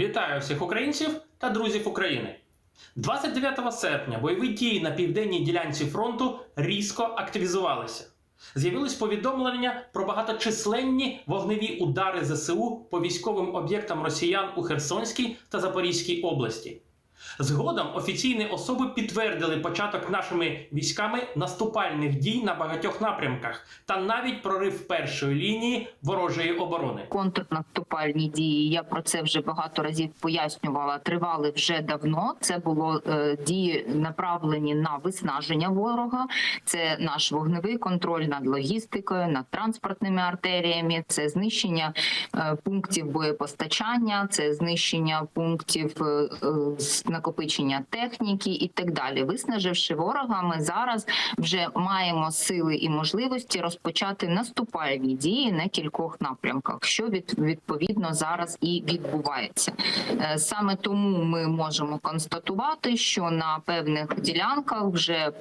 Вітаю всіх українців та друзів України. 29 серпня бойові дії на південній ділянці фронту різко активізувалися. З'явились повідомлення про багаточисленні вогневі удари ЗСУ по військовим об'єктам росіян у Херсонській та Запорізькій області. Згодом офіційні особи підтвердили початок нашими військами наступальних дій на багатьох напрямках та навіть прорив першої лінії ворожої оборони. контрнаступальні дії. Я про це вже багато разів пояснювала. Тривали вже давно. Це було е, дії направлені на виснаження ворога. Це наш вогневий контроль над логістикою, над транспортними артеріями. Це знищення е, пунктів боєпостачання, це знищення пунктів е, е, накопичення техніки і так далі. Виснаживши ворога, ми зараз вже маємо сили і можливості розпочати наступальні дії на кількох напрямках, що від, відповідно зараз і відбувається. Е, Саме тому ми можемо констатувати, що на певних ділянках вже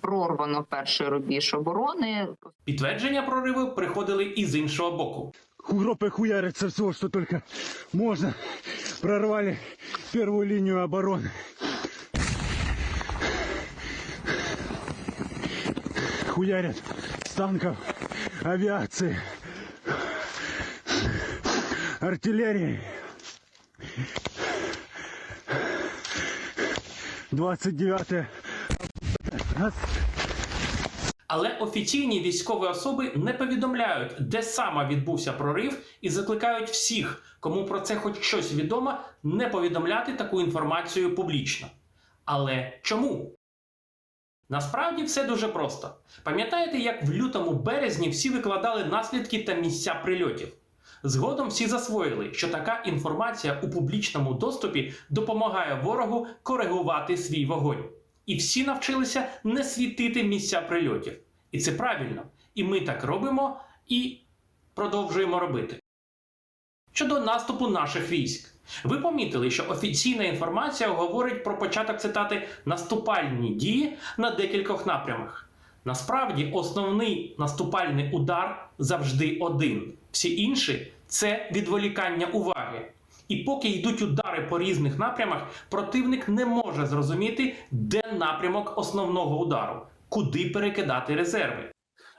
прорвано перший рубіж оборони. Підтвердження прориву приходили і з іншого боку. Группы хуярят со всего, что только можно. Прорвали первую линию обороны. Хуярят с танков, авиации, артиллерии. 29 Але офіційні військові особи не повідомляють, де саме відбувся прорив, і закликають всіх, кому про це хоч щось відомо, не повідомляти таку інформацію публічно. Але чому? Насправді все дуже просто. Пам'ятаєте, як в лютому березні всі викладали наслідки та місця прильотів? Згодом всі засвоїли, що така інформація у публічному доступі допомагає ворогу коригувати свій вогонь. І всі навчилися не світити місця прильотів. І це правильно. І ми так робимо і продовжуємо робити. Щодо наступу наших військ, ви помітили, що офіційна інформація говорить про початок цитати наступальні дії на декількох напрямах. Насправді, основний наступальний удар завжди один. Всі інші це відволікання уваги. І поки йдуть удари по різних напрямах, противник не може зрозуміти, де напрямок основного удару, куди перекидати резерви.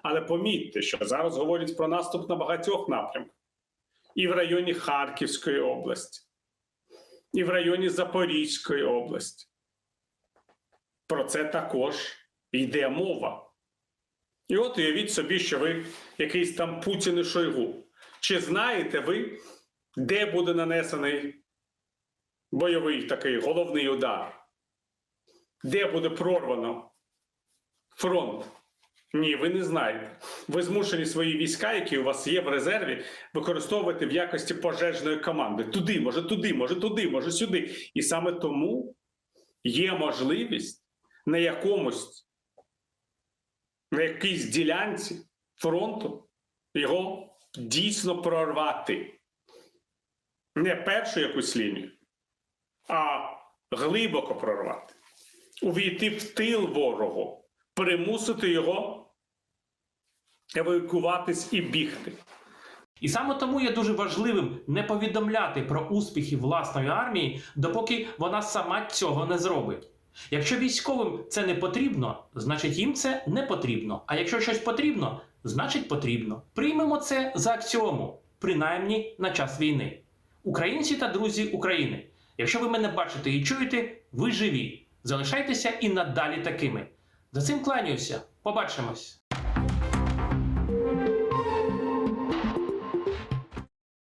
Але помітьте, що зараз говорять про наступ на багатьох напрямках. І в районі Харківської області, і в районі Запорізької області. Про це також йде мова. І от уявіть собі, що ви якийсь там Путін і Шойгу. Чи знаєте ви, де буде нанесений бойовий такий головний удар? Де буде прорвано фронт? Ні, ви не знаєте. Ви змушені свої війська, які у вас є в резерві, використовувати в якості пожежної команди. Туди, може, туди, може, туди, може, сюди. І саме тому є можливість на якомусь, на якійсь ділянці фронту його дійсно прорвати. Не першу якусь лінію, а глибоко прорвати, увійти в тил ворогу, примусити його евакуватись і бігти. І саме тому є дуже важливим не повідомляти про успіхи власної армії, допоки вона сама цього не зробить. Якщо військовим це не потрібно, значить їм це не потрібно. А якщо щось потрібно, значить потрібно. Приймемо це за аксіому, принаймні на час війни. Українці та друзі України. Якщо ви мене бачите і чуєте, ви живі. Залишайтеся і надалі такими. За цим кланяюся. Побачимось!